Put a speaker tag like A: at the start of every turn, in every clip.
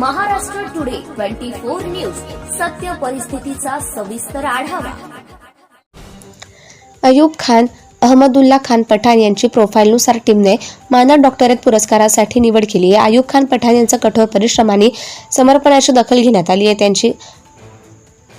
A: Twenty four news. सत्य परिस्थितीचा सविस्तर आढावा.
B: अयूब खान अहमदुल्ला खान पठाण यांची प्रोफाईलनुसार टीमने मानद डॉक्टरेट पुरस्कारासाठी निवड केली आहे. आयुब खान पठाण यांचा कठोर परिश्रमाने समर्पणाची दखल घेण्यात आली आहे. त्यांची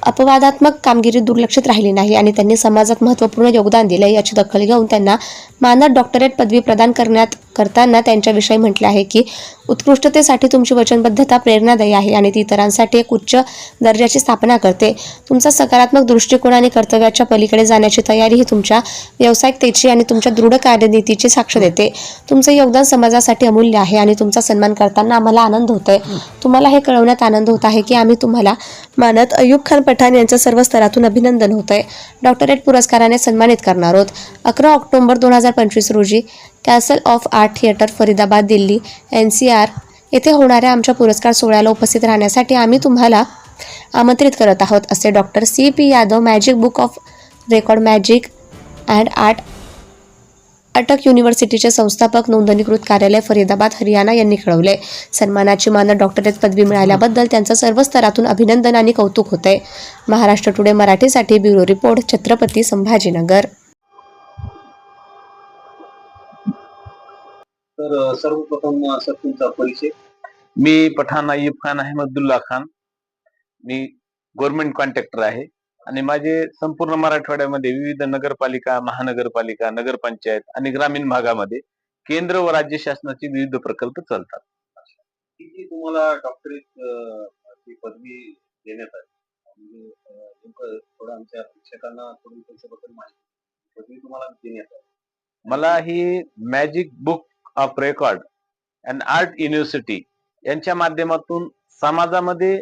B: अपवादात्मक कामगिरी दुर्लक्षित राहिली नाही आणि त्यांनी समाजात महत्त्वपूर्ण योगदान दिले याची दखल घेऊन त्यांना मानद डॉक्टरेट पदवी प्रदान करण्यात करताना त्यांच्याविषयी म्हटले आहे की उत्कृष्टतेसाठी तुमची वचनबद्धता प्रेरणादायी आहे आणि ती इतरांसाठी एक उच्च दर्जाची स्थापना करते. तुमचा सकारात्मक दृष्टिकोन आणि कर्तव्याच्या पलीकडे जाण्याची तयारी ही तुमच्या व्यावसायिकतेची आणि तुमच्या दृढ कार्यनीतीची साक्ष देते. तुमचं योगदान समाजासाठी अमूल्य आहे आणि तुमचा सन्मान करताना आम्हाला आनंद होतोय. तुम्हाला हे कळवण्यात आनंद होत आहे की आम्ही तुम्हाला मानत अयुब खान पठाण यांचं सर्व स्तरातून अभिनंदन होत आहे डॉक्टरेट पुरस्काराने सन्मानित करणार आहोत. अकरा ऑक्टोबर दोन हजार पंचवीस रोजी castle of art theatre Faridabad Delhi N C R. येथे होणाऱ्या आमच्या पुरस्कार सोहळ्याला उपस्थित राहण्यासाठी आम्ही तुम्हाला आमंत्रित करत आहोत असे doctor C P Yadav magic book of record magic and art अटक युनिव्हर्सिटीचे संस्थापक नोंदणीकृत कार्यालय फरीदाबाद हरियाणा यांनी कळवले सन्मानाची मानद डॉक्टरेट पदवी मिळाल्याबद्दल त्यांचं सर्व स्तरातून अभिनंदन आणि कौतुक होते महाराष्ट्र टुडे मराठीसाठी ब्युरो रिपोर्ट छत्रपती संभाजीनगर.
C: तर सर्वप्रथम सर तुमचा परिचय.
D: मी पठाण अय्यूब खान अहमदुल्ला खान. मी गव्हर्नमेंट कॉन्ट्रॅक्टर आहे. आणि माझे संपूर्ण मराठवाड्यामध्ये विविध नगरपालिका महानगरपालिका नगरपंचायत आणि ग्रामीण भागामध्ये केंद्र व राज्य शासनाचे विविध प्रकल्प चालतात.
C: तुम्हाला डॉक्टरेट पदवी देण्यात आली?
D: मला ही magic book of record and art university यांच्या माध्यमातून समाजामध्ये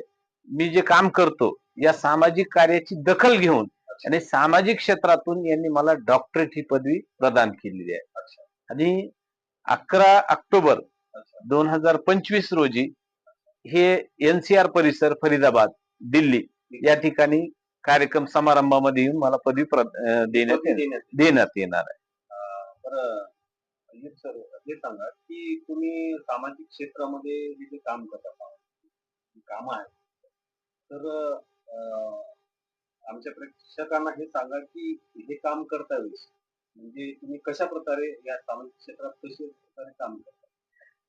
D: मी जे काम करतो या सामाजिक कार्याची दखल घेऊन आणि सामाजिक क्षेत्रातून यांनी मला डॉक्टरेट ही पदवी प्रदान केलेली आहे. आणि अकरा ऑक्टोबर दोन हजार पंचवीस रोजी हे एनसीआर परिसर फरीदाबाद दिल्ली या ठिकाणी कार्यक्रम समारंभामध्ये येऊन मला पदवी देण्यात
C: देण्यात
D: येणार आहे.
C: अ, सर हे सांगा की तुम्ही सामाजिक क्षेत्रामध्ये हे जे काम करता काम आहे तर आमच्या प्रेक्षकांना हे सांगा की हे काम करता वेळेस म्हणजे तुम्ही कशा प्रकारे या सामाजिक क्षेत्रात कशा प्रकारे काम करता?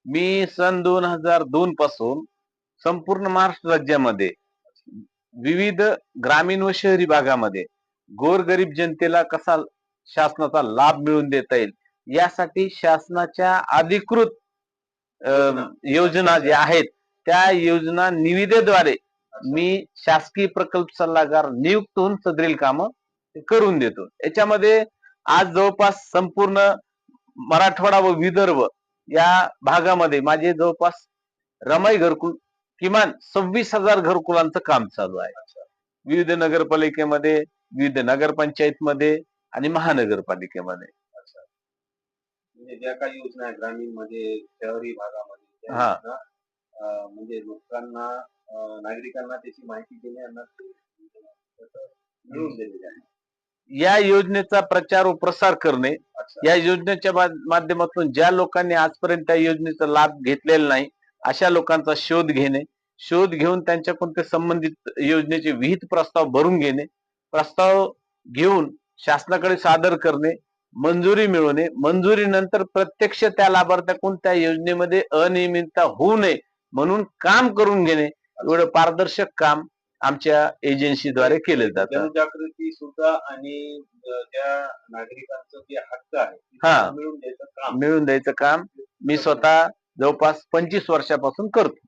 D: मी सन दोन हजार दोन पासून संपूर्ण महाराष्ट्र राज्यामध्ये विविध ग्रामीण व शहरी भागामध्ये गोरगरीब जनतेला कसा शासनाचा लाभ मिळवून देता येईल यासाठी शासनाच्या अधिकृत योजना ज्या आहेत त्या योजना निविदेद्वारे मी शासकीय प्रकल्प सल्लागार नियुक्त होऊन सदरील काम करून देतो. याच्यामध्ये आज जवळपास संपूर्ण मराठवाडा व विदर्भ या भागामध्ये माझे जवळपास रमाई घरकुल किमान सव्वीस हजार घरकुलांचं काम चालू आहे. विविध नगरपालिकेमध्ये विविध नगरपंचायतमध्ये आणि महानगरपालिकेमध्ये.
C: म्हणजे ज्या काही योजना आहेत ग्रामीणमध्ये शहरी भागामध्ये त्या
D: हा.
C: योजना, अं, म्हणजे लोकांना अं, नागरिकांना त्याची माहिती ते- तसं मिळवून दिलेले आहे
D: या योजनेचा प्रचार व प्रसार करणे
C: अच्छा
D: या योजनेच्या मा- माध्यमातून ज्या लोकांनी आजपर्यंत त्या योजनेचा लाभ घेतलेला नाही अशा लोकांचा शोध घेणे शोध घेऊन त्यांच्याकडून ते संबंधित योजनेचे विहित प्रस्ताव भरून घेणे प्रस्ताव घेऊन शासनाकडे सादर करणे मंजुरी मिळवणे मंजुरीनंतर प्रत्यक्ष त्या लाभार्थ्याकडून त्या योजनेमध्ये अनियमितता होऊ नये म्हणून काम करून घेणे एवढं पारदर्शक काम आमच्या एजन्सीद्वारे केले जातं.
C: जनजागृती सुद्धा आणि त्या नागरिकांचं जे हक्क आहे
D: हा. मिळून द्यायचं काम. मी स्वतः जवळपास पंचवीस वर्षापासून करतो.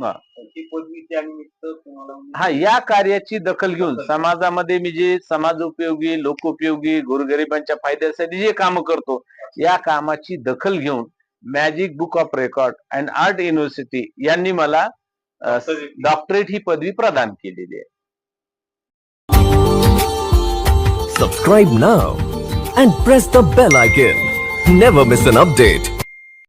C: ही पदवी त्यानिमित्त तुम्हाला म्हणजे
D: हा या कार्याची दखल घेऊन समाजामध्ये मी जे समाज उपयोगी लोकोपयोगी गोरगरिबांच्या फायद्यासाठी जे काम करतो या कामाची दखल घेऊन magic book of record and art university यांनी मला अ, डॉक्टरेट ही पदवी प्रदान केलेली आहे
E: Subscribe now and press the bell icon. Never miss an update.